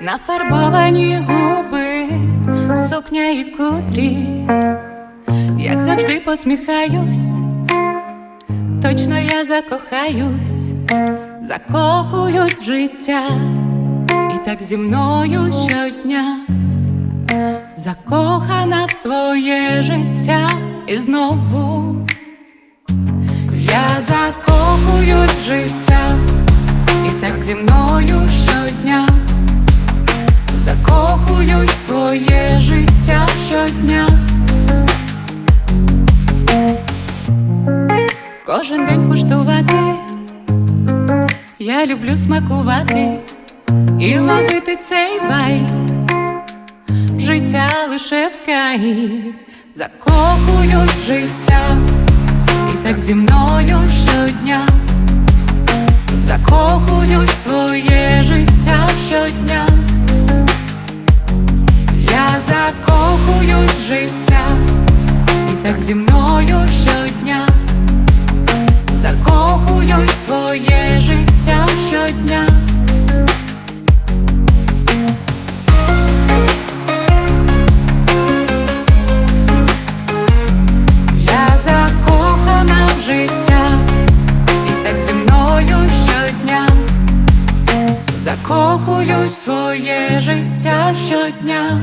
Нафарбовані губи, сукня і кудрі, як завжди посміхаюсь, точно я закохаюсь, закохуюсь в життя, і так зі мною щодня, закохана в своє життя. І знову я закохуюсь в життя, і так зі мною Кожен день куштувати, я люблю смакувати і ловити цей бай. Життя лише в кайф, закохуюсь в життя, і так зі мною щодня. Закохуюсь в своє життя щодня. Я закохуюсь в життя, і так зі мною щодня. Закохуюсь своє життя щодня. Я закохана в життя, і так зі мною щодня. Закохуюсь в своє життя щодня.